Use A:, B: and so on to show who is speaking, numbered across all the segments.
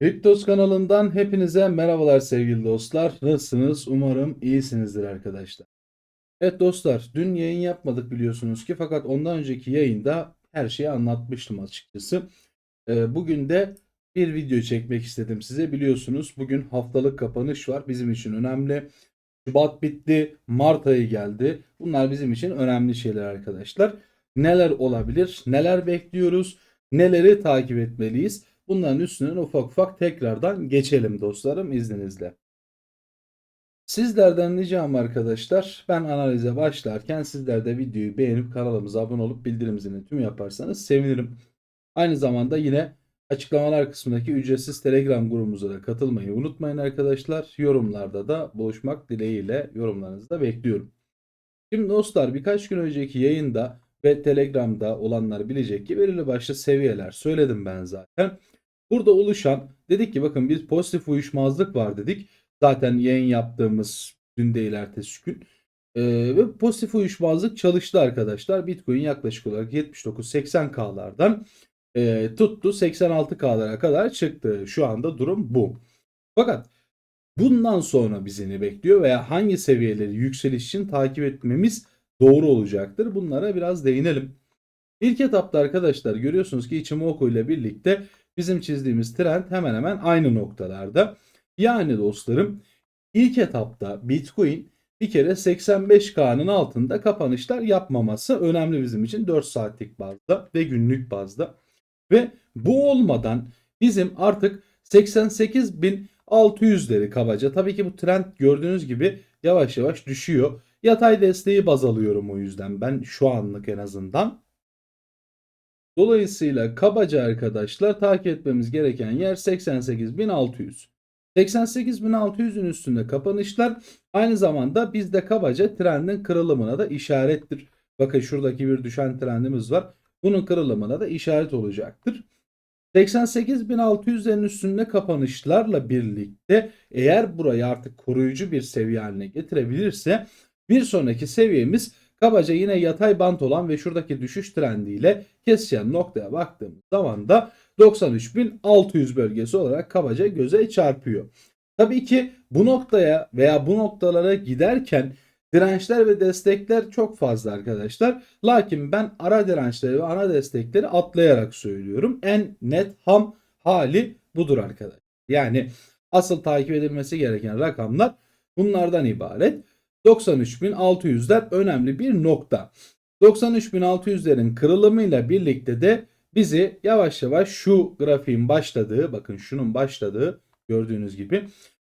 A: Kriptos kanalından hepinize merhabalar sevgili dostlar. Nasılsınız? Umarım iyisinizdir arkadaşlar. Evet dostlar, dün yayın yapmadık biliyorsunuz ki fakat ondan önceki yayında her şeyi anlatmıştım açıkçası. Ee, bugün de bir video çekmek istedim size. Biliyorsunuz bugün haftalık kapanış var. Bizim için önemli. Şubat bitti, Mart ayı geldi. Bunlar bizim için önemli şeyler arkadaşlar. Neler olabilir? Neler bekliyoruz? Neleri takip etmeliyiz? Bunların üstünden ufak ufak tekrardan geçelim dostlarım izninizle. Sizlerden ricam arkadaşlar ben analize başlarken sizler de videoyu beğenip kanalımıza abone olup bildirim zilini tüm yaparsanız sevinirim. Aynı zamanda yine açıklamalar kısmındaki ücretsiz Telegram grubumuza da katılmayı unutmayın arkadaşlar. Yorumlarda da buluşmak dileğiyle yorumlarınızı da bekliyorum. Şimdi dostlar birkaç gün önceki yayında ve Telegram'da olanlar bilecek ki belirli başlı seviyeler söyledim ben zaten. Burada oluşan dedik ki bakın biz pozitif uyuşmazlık var dedik. Zaten yayın yaptığımız dün değil ertesi gün. Ee, ve pozitif uyuşmazlık çalıştı arkadaşlar. Bitcoin yaklaşık olarak 79-80K'lardan e, tuttu 86K'lara kadar çıktı. Şu anda durum bu. Fakat bundan sonra bizi ne bekliyor veya hangi seviyeleri yükseliş için takip etmemiz doğru olacaktır? Bunlara biraz değinelim. İlk etapta arkadaşlar görüyorsunuz ki Ichimoku ile birlikte bizim çizdiğimiz trend hemen hemen aynı noktalarda. Yani dostlarım ilk etapta Bitcoin bir kere 85K'nın altında kapanışlar yapmaması önemli bizim için 4 saatlik bazda ve günlük bazda. Ve bu olmadan bizim artık 88.600'leri kabaca tabii ki bu trend gördüğünüz gibi yavaş yavaş düşüyor. Yatay desteği baz alıyorum o yüzden ben şu anlık en azından. Dolayısıyla kabaca arkadaşlar takip etmemiz gereken yer 88.600. 88.600'ün üstünde kapanışlar aynı zamanda bizde kabaca trendin kırılımına da işarettir. Bakın şuradaki bir düşen trendimiz var. Bunun kırılımına da işaret olacaktır. 88.600'lerin üstünde kapanışlarla birlikte eğer burayı artık koruyucu bir seviye haline getirebilirse bir sonraki seviyemiz kabaca yine yatay bant olan ve şuradaki düşüş trendiyle kesişen noktaya baktığımız zaman da 93.600 bölgesi olarak kabaca göze çarpıyor. Tabii ki bu noktaya veya bu noktalara giderken dirençler ve destekler çok fazla arkadaşlar. Lakin ben ara dirençleri ve ana destekleri atlayarak söylüyorum. En net ham hali budur arkadaşlar. Yani asıl takip edilmesi gereken rakamlar bunlardan ibaret. 93.600'ler önemli bir nokta. 93.600'lerin kırılımıyla birlikte de bizi yavaş yavaş şu grafiğin başladığı bakın şunun başladığı gördüğünüz gibi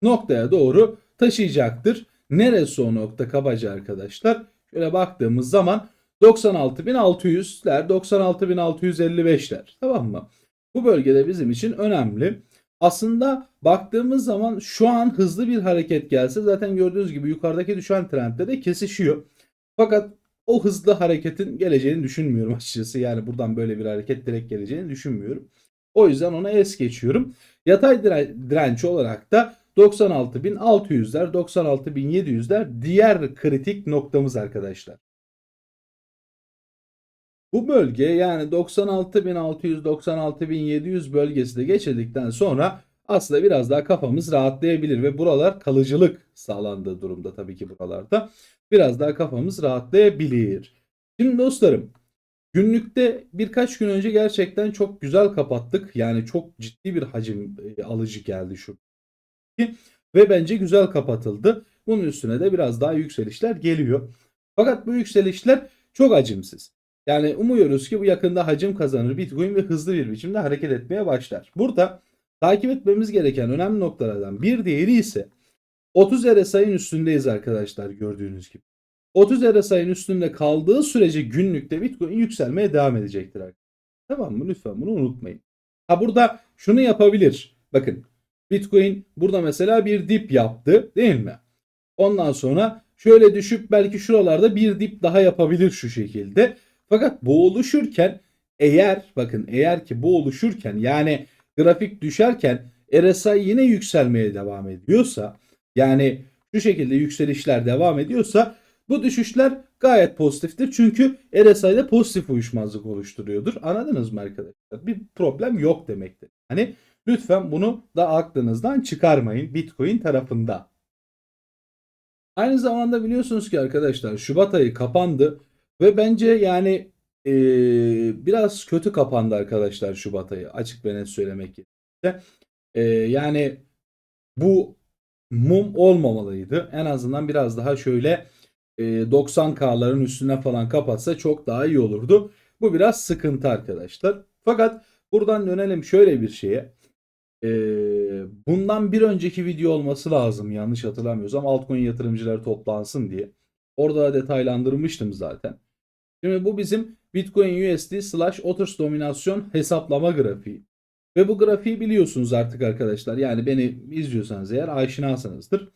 A: noktaya doğru taşıyacaktır. Neresi o nokta kabaca arkadaşlar? Şöyle baktığımız zaman 96.600'ler 96.655'ler tamam mı? Bu bölgede bizim için önemli. Aslında baktığımız zaman şu an hızlı bir hareket gelse zaten gördüğünüz gibi yukarıdaki düşen trendde de kesişiyor. Fakat o hızlı hareketin geleceğini düşünmüyorum açıkçası. Yani buradan böyle bir hareket direkt geleceğini düşünmüyorum. O yüzden ona es geçiyorum. Yatay dire- direnç olarak da 96.600'ler, 96.700'ler diğer kritik noktamız arkadaşlar. Bu bölge yani 96.600-96.700 bölgesi de geçirdikten sonra aslında biraz daha kafamız rahatlayabilir ve buralar kalıcılık sağlandığı durumda tabii ki buralarda biraz daha kafamız rahatlayabilir. Şimdi dostlarım günlükte birkaç gün önce gerçekten çok güzel kapattık. Yani çok ciddi bir hacim e, alıcı geldi şu ve bence güzel kapatıldı. Bunun üstüne de biraz daha yükselişler geliyor. Fakat bu yükselişler çok acımsız. Yani umuyoruz ki bu yakında hacim kazanır Bitcoin ve hızlı bir biçimde hareket etmeye başlar. Burada takip etmemiz gereken önemli noktalardan bir diğeri ise 30 RSI'nin üstündeyiz arkadaşlar gördüğünüz gibi. 30 RSI'nin üstünde kaldığı sürece günlükte Bitcoin yükselmeye devam edecektir arkadaşlar. Tamam mı? Lütfen bunu unutmayın. Ha burada şunu yapabilir. Bakın Bitcoin burada mesela bir dip yaptı değil mi? Ondan sonra şöyle düşüp belki şuralarda bir dip daha yapabilir şu şekilde. Fakat bu oluşurken eğer bakın eğer ki bu oluşurken yani grafik düşerken RSI yine yükselmeye devam ediyorsa yani şu şekilde yükselişler devam ediyorsa bu düşüşler gayet pozitiftir. Çünkü RSI'de pozitif uyuşmazlık oluşturuyordur. Anladınız mı arkadaşlar? Bir problem yok demektir. Hani Lütfen bunu da aklınızdan çıkarmayın Bitcoin tarafında. Aynı zamanda biliyorsunuz ki arkadaşlar Şubat ayı kapandı ve bence yani eee, biraz kötü kapandı arkadaşlar Şubat ayı açık ve net söylemek gerekirse. Yani bu mum olmamalıydı. En azından biraz daha şöyle e, 90K'ların üstüne falan kapatsa çok daha iyi olurdu. Bu biraz sıkıntı arkadaşlar. Fakat buradan dönelim şöyle bir şeye. E, bundan bir önceki video olması lazım yanlış hatırlamıyorsam altcoin yatırımcıları toplansın diye. Orada da detaylandırmıştım zaten. Şimdi bu bizim Bitcoin USD slash Others dominasyon hesaplama grafiği. Ve bu grafiği biliyorsunuz artık arkadaşlar. Yani beni izliyorsanız eğer aşinasınızdır.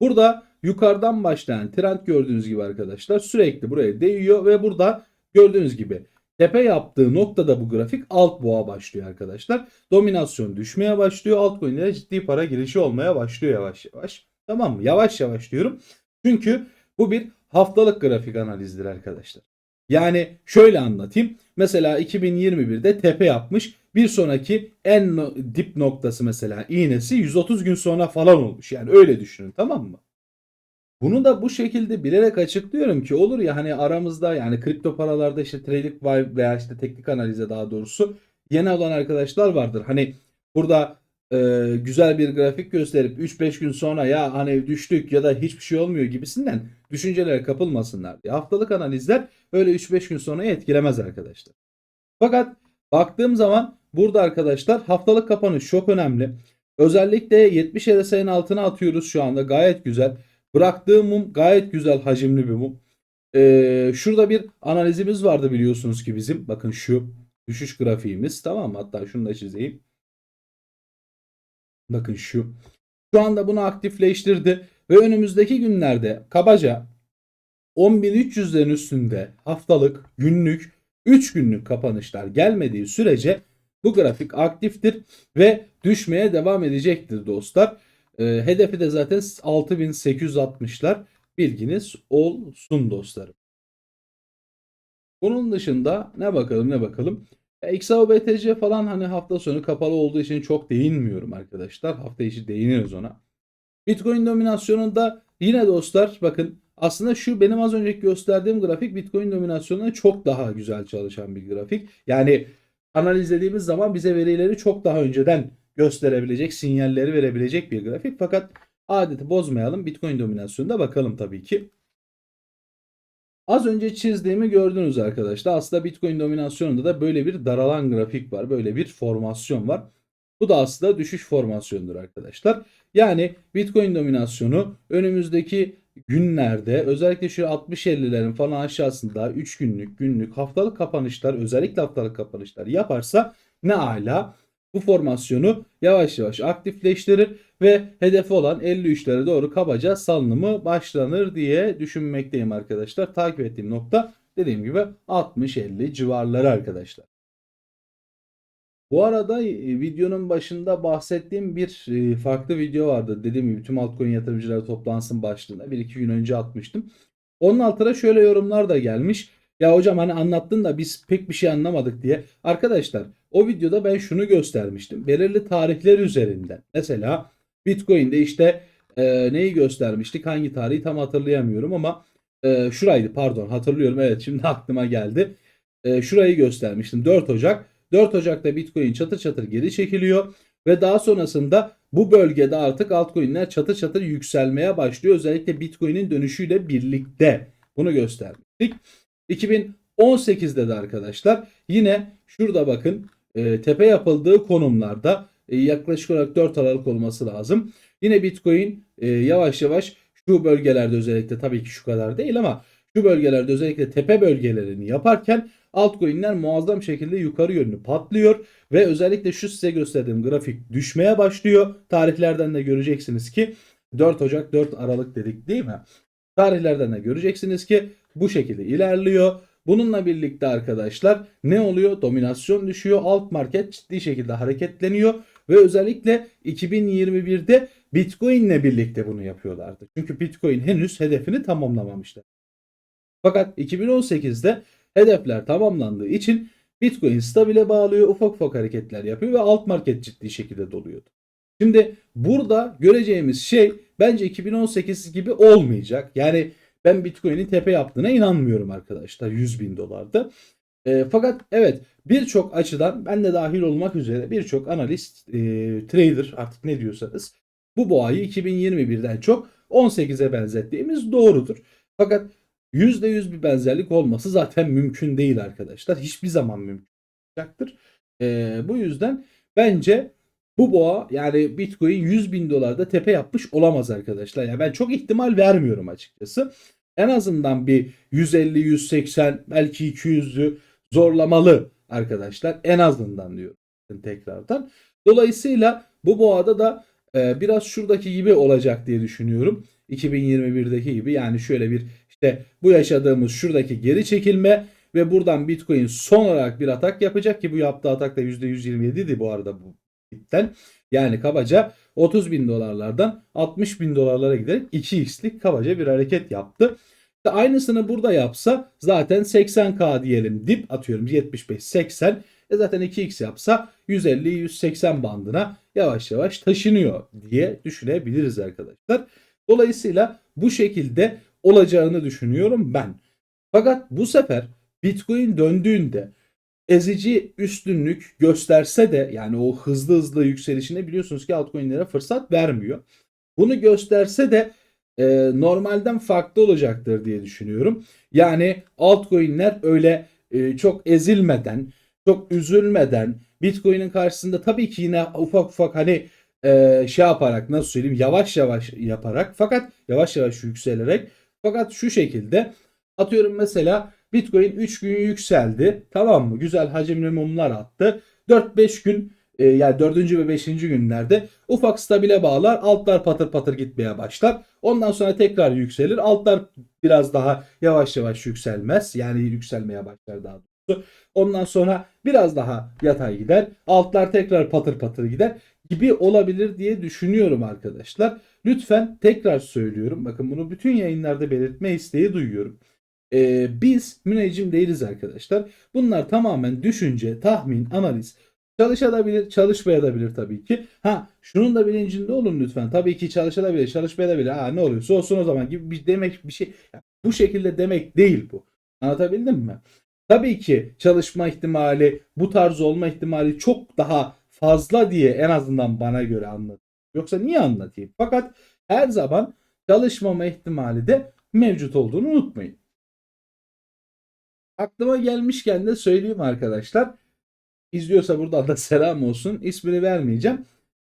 A: Burada yukarıdan başlayan trend gördüğünüz gibi arkadaşlar sürekli buraya değiyor ve burada gördüğünüz gibi tepe yaptığı noktada bu grafik alt boğa başlıyor arkadaşlar. Dominasyon düşmeye başlıyor. Altcoin'lere ciddi para girişi olmaya başlıyor yavaş yavaş. Tamam mı? Yavaş yavaş diyorum. Çünkü bu bir haftalık grafik analizdir arkadaşlar. Yani şöyle anlatayım. Mesela 2021'de tepe yapmış. Bir sonraki en dip noktası mesela iğnesi 130 gün sonra falan olmuş. Yani öyle düşünün tamam mı? Bunu da bu şekilde bilerek açıklıyorum ki olur ya hani aramızda yani kripto paralarda işte trading veya işte teknik analize daha doğrusu yeni olan arkadaşlar vardır. Hani burada e, güzel bir grafik gösterip 3-5 gün sonra ya hani düştük ya da hiçbir şey olmuyor gibisinden düşüncelere kapılmasınlar diye. Haftalık analizler öyle 3-5 gün sonra etkilemez arkadaşlar. Fakat baktığım zaman burada arkadaşlar haftalık kapanış çok önemli. Özellikle 70 RSI'nin altına atıyoruz şu anda gayet güzel. Bıraktığım mum gayet güzel hacimli bir mum. Ee, şurada bir analizimiz vardı biliyorsunuz ki bizim. Bakın şu düşüş grafiğimiz tamam mı? Hatta şunu da çizeyim. Bakın şu. Şu anda bunu aktifleştirdi ve önümüzdeki günlerde kabaca 10.300'lerin üstünde haftalık, günlük, 3 günlük kapanışlar gelmediği sürece bu grafik aktiftir ve düşmeye devam edecektir dostlar. Ee, hedefi de zaten 6860'lar. Bilginiz olsun dostlarım. Bunun dışında ne bakalım ne bakalım. Ya XAU BTC falan hani hafta sonu kapalı olduğu için çok değinmiyorum arkadaşlar. Hafta içi değiniriz ona. Bitcoin dominasyonunda yine dostlar bakın aslında şu benim az önceki gösterdiğim grafik Bitcoin dominasyonuna çok daha güzel çalışan bir grafik. Yani analizlediğimiz zaman bize verileri çok daha önceden gösterebilecek, sinyalleri verebilecek bir grafik. Fakat adeti bozmayalım. Bitcoin dominasyonunda bakalım tabii ki. Az önce çizdiğimi gördünüz arkadaşlar. Aslında Bitcoin dominasyonunda da böyle bir daralan grafik var. Böyle bir formasyon var. Bu da aslında düşüş formasyonudur arkadaşlar. Yani Bitcoin dominasyonu önümüzdeki günlerde özellikle şu 60-50'lerin falan aşağısında 3 günlük, günlük, haftalık kapanışlar özellikle haftalık kapanışlar yaparsa ne ala bu formasyonu yavaş yavaş aktifleştirir ve hedefi olan 53'lere doğru kabaca salınımı başlanır diye düşünmekteyim arkadaşlar. Takip ettiğim nokta dediğim gibi 60-50 civarları arkadaşlar. Bu arada e, videonun başında bahsettiğim bir e, farklı video vardı. Dediğim gibi tüm altcoin yatırımcıları toplansın başlığında. Bir iki gün önce atmıştım. Onun altına şöyle yorumlar da gelmiş. Ya hocam hani anlattın da biz pek bir şey anlamadık diye. Arkadaşlar o videoda ben şunu göstermiştim. Belirli tarihler üzerinden. Mesela Bitcoin'de işte e, neyi göstermiştik? Hangi tarihi tam hatırlayamıyorum ama e, şuraydı pardon hatırlıyorum. Evet şimdi aklıma geldi. E, şurayı göstermiştim. 4 Ocak. 4 Ocak'ta Bitcoin çatır çatır geri çekiliyor ve daha sonrasında bu bölgede artık altcoin'ler çatır çatır yükselmeye başlıyor. Özellikle Bitcoin'in dönüşüyle birlikte bunu göstermiştik. 2018'de de arkadaşlar yine şurada bakın e, tepe yapıldığı konumlarda yaklaşık olarak 4 Aralık olması lazım. Yine Bitcoin e, yavaş yavaş şu bölgelerde özellikle tabii ki şu kadar değil ama şu bölgelerde özellikle tepe bölgelerini yaparken altcoin'ler muazzam şekilde yukarı yönlü patlıyor ve özellikle şu size gösterdiğim grafik düşmeye başlıyor. Tarihlerden de göreceksiniz ki 4 Ocak 4 Aralık dedik değil mi? Tarihlerden de göreceksiniz ki bu şekilde ilerliyor. Bununla birlikte arkadaşlar ne oluyor? Dominasyon düşüyor. Alt market ciddi şekilde hareketleniyor ve özellikle 2021'de Bitcoin ile birlikte bunu yapıyorlardı. Çünkü Bitcoin henüz hedefini tamamlamamıştı. Fakat 2018'de hedefler tamamlandığı için Bitcoin stabile bağlıyor, ufak ufak hareketler yapıyor ve alt market ciddi şekilde doluyordu. Şimdi burada göreceğimiz şey bence 2018 gibi olmayacak. Yani ben Bitcoin'in tepe yaptığına inanmıyorum arkadaşlar 100 bin dolarda. E, fakat evet birçok açıdan ben de dahil olmak üzere birçok analist, e, trader artık ne diyorsanız bu boğayı 2021'den çok 18'e benzettiğimiz doğrudur. Fakat %100 bir benzerlik olması zaten mümkün değil arkadaşlar. Hiçbir zaman mümkün olacaktır. E, bu yüzden bence bu boğa yani Bitcoin 100 bin dolarda tepe yapmış olamaz arkadaşlar. Yani ben çok ihtimal vermiyorum açıkçası. En azından bir 150, 180 belki 200'lü zorlamalı arkadaşlar. En azından diyorum tekrardan. Dolayısıyla bu boğada da e, biraz şuradaki gibi olacak diye düşünüyorum. 2021'deki gibi yani şöyle bir işte bu yaşadığımız şuradaki geri çekilme ve buradan Bitcoin son olarak bir atak yapacak ki bu yaptığı atak da %127 idi bu arada bu ipten. Yani kabaca 30 bin dolarlardan 60 bin dolarlara giderek 2x'lik kabaca bir hareket yaptı. Aynısını burada yapsa zaten 80k diyelim dip atıyorum 75-80 e zaten 2x yapsa 150-180 bandına yavaş yavaş taşınıyor diye düşünebiliriz arkadaşlar. Dolayısıyla bu şekilde olacağını düşünüyorum ben. Fakat bu sefer Bitcoin döndüğünde ezici üstünlük gösterse de yani o hızlı hızlı yükselişine biliyorsunuz ki altcoin'lere fırsat vermiyor. Bunu gösterse de e, normalden farklı olacaktır diye düşünüyorum. Yani altcoin'ler öyle e, çok ezilmeden, çok üzülmeden Bitcoin'in karşısında tabii ki yine ufak ufak hani e, şey yaparak nasıl söyleyeyim yavaş yavaş yaparak fakat yavaş yavaş yükselerek fakat şu şekilde atıyorum mesela Bitcoin 3 gün yükseldi. Tamam mı? Güzel hacimli mumlar attı. 4-5 gün e, yani 4. ve 5. günlerde ufak stabile bağlar. Altlar patır patır gitmeye başlar. Ondan sonra tekrar yükselir. Altlar biraz daha yavaş yavaş yükselmez. Yani yükselmeye başlar daha doğrusu. Ondan sonra biraz daha yatay gider. Altlar tekrar patır patır gider gibi olabilir diye düşünüyorum arkadaşlar. Lütfen tekrar söylüyorum. Bakın bunu bütün yayınlarda belirtme isteği duyuyorum. Ee, biz müneccim değiliz arkadaşlar. Bunlar tamamen düşünce, tahmin, analiz. Çalışabilir, çalışmayabilir tabii ki. Ha şunun da bilincinde olun lütfen. Tabii ki çalışabilir, çalışmayabilir. Ha ne oluyorsa olsun o zaman gibi bir demek bir şey. Bu şekilde demek değil bu. Anlatabildim mi? Tabii ki çalışma ihtimali, bu tarz olma ihtimali çok daha fazla diye en azından bana göre anlat. Yoksa niye anlatayım? Fakat her zaman çalışmama ihtimali de mevcut olduğunu unutmayın. Aklıma gelmişken de söyleyeyim arkadaşlar. İzliyorsa buradan da selam olsun. İsmini vermeyeceğim.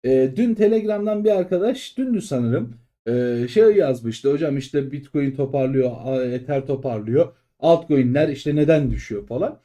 A: E, dün Telegram'dan bir arkadaş, dündü sanırım, e, şey yazmıştı. Hocam işte Bitcoin toparlıyor, Ether toparlıyor. Altcoin'ler işte neden düşüyor falan.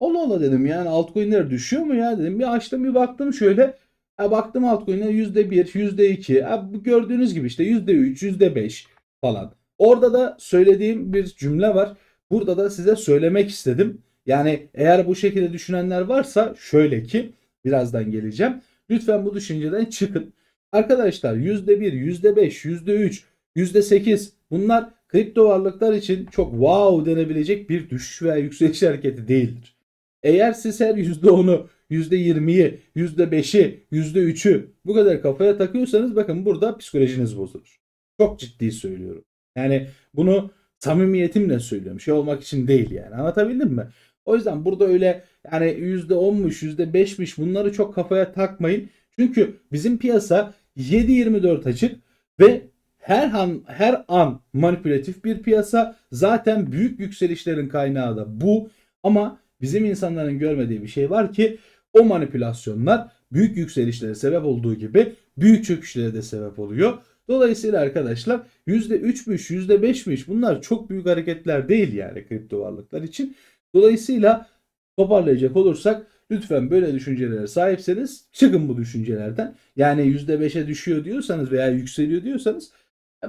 A: Allah Allah dedim yani altcoin'ler düşüyor mu ya dedim. Bir açtım bir baktım şöyle. Ha, baktım altcoin'ler %1, %2. Ha, bu gördüğünüz gibi işte %3, %5 falan. Orada da söylediğim bir cümle var. Burada da size söylemek istedim. Yani eğer bu şekilde düşünenler varsa şöyle ki birazdan geleceğim. Lütfen bu düşünceden çıkın. Arkadaşlar %1, %5, %3, %8 bunlar kripto varlıklar için çok wow denebilecek bir düşüş veya yükseliş hareketi değildir. Eğer siz her %10'u, %20'yi, %5'i, %3'ü bu kadar kafaya takıyorsanız bakın burada psikolojiniz bozulur. Çok ciddi söylüyorum. Yani bunu samimiyetimle söylüyorum. Şey olmak için değil yani. Anlatabildim mi? O yüzden burada öyle yani %10'muş, %5'miş bunları çok kafaya takmayın. Çünkü bizim piyasa 7-24 açık ve her an her an manipülatif bir piyasa. Zaten büyük yükselişlerin kaynağı da bu. Ama bizim insanların görmediği bir şey var ki o manipülasyonlar büyük yükselişlere sebep olduğu gibi büyük çöküşlere de sebep oluyor. Dolayısıyla arkadaşlar %3'müş, %5'miş bunlar çok büyük hareketler değil yani kripto varlıklar için. Dolayısıyla toparlayacak olursak lütfen böyle düşüncelere sahipseniz çıkın bu düşüncelerden. Yani %5'e düşüyor diyorsanız veya yükseliyor diyorsanız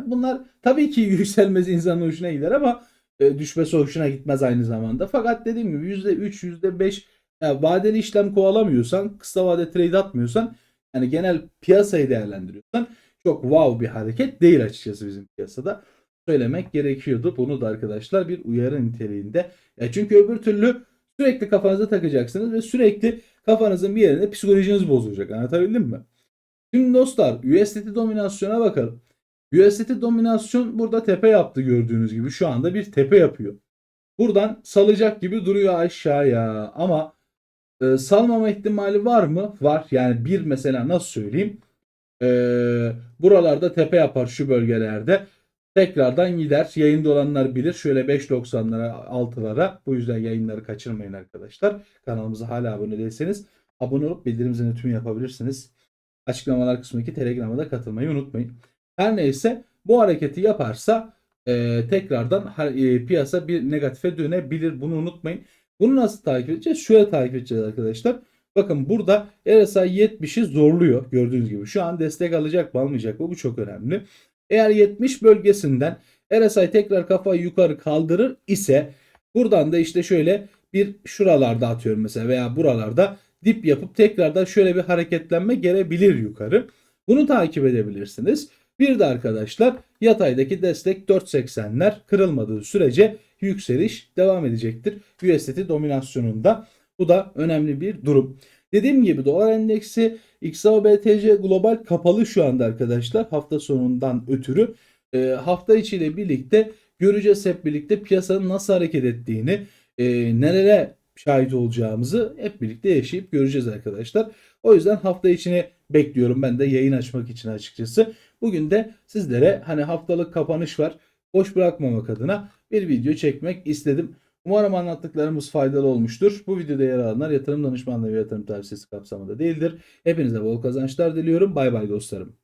A: bunlar tabii ki yükselmesi insanın hoşuna gider ama e, düşmesi hoşuna gitmez aynı zamanda. Fakat dediğim gibi %3, %5 yani vadeli işlem kovalamıyorsan, kısa vade trade atmıyorsan yani genel piyasayı değerlendiriyorsan çok wow bir hareket değil açıkçası bizim piyasada. Söylemek gerekiyordu. Bunu da arkadaşlar bir uyarı niteliğinde. Ya çünkü öbür türlü Sürekli kafanıza takacaksınız ve sürekli kafanızın bir yerinde psikolojiniz bozulacak. Anlatabildim mi? Şimdi dostlar USDT dominasyona bakalım. USDT dominasyon burada tepe yaptı gördüğünüz gibi. Şu anda bir tepe yapıyor. Buradan salacak gibi duruyor aşağıya. Ama e, salmama ihtimali var mı? Var. Yani bir mesela nasıl söyleyeyim? E, buralarda tepe yapar şu bölgelerde. Tekrardan gider. Yayında olanlar bilir. Şöyle 5.90'lara 6'lara. Bu yüzden yayınları kaçırmayın arkadaşlar. Kanalımıza hala abone değilseniz abone olup bildirim zilini tüm yapabilirsiniz. Açıklamalar kısmındaki Telegram'a da katılmayı unutmayın. Her neyse bu hareketi yaparsa e, tekrardan e, piyasa bir negatife dönebilir. Bunu unutmayın. Bunu nasıl takip edeceğiz? Şöyle takip edeceğiz arkadaşlar. Bakın burada RSI 70'i zorluyor gördüğünüz gibi. Şu an destek alacak mı almayacak mı bu çok önemli. Eğer 70 bölgesinden RSI tekrar kafayı yukarı kaldırır ise buradan da işte şöyle bir şuralarda atıyorum mesela veya buralarda dip yapıp tekrardan şöyle bir hareketlenme gelebilir yukarı. Bunu takip edebilirsiniz. Bir de arkadaşlar yataydaki destek 4.80'ler kırılmadığı sürece yükseliş devam edecektir. USDT dominasyonunda. Bu da önemli bir durum. Dediğim gibi dolar endeksi XAUBTC global kapalı şu anda arkadaşlar hafta sonundan ötürü. E, hafta içiyle birlikte göreceğiz hep birlikte piyasanın nasıl hareket ettiğini, e, nerelere şahit olacağımızı hep birlikte yaşayıp göreceğiz arkadaşlar. O yüzden hafta içini bekliyorum ben de yayın açmak için açıkçası. Bugün de sizlere hani haftalık kapanış var. Boş bırakmamak adına bir video çekmek istedim. Umarım anlattıklarımız faydalı olmuştur. Bu videoda yer alanlar yatırım danışmanlığı ve yatırım tavsiyesi kapsamında değildir. Hepinize bol kazançlar diliyorum. Bay bay dostlarım.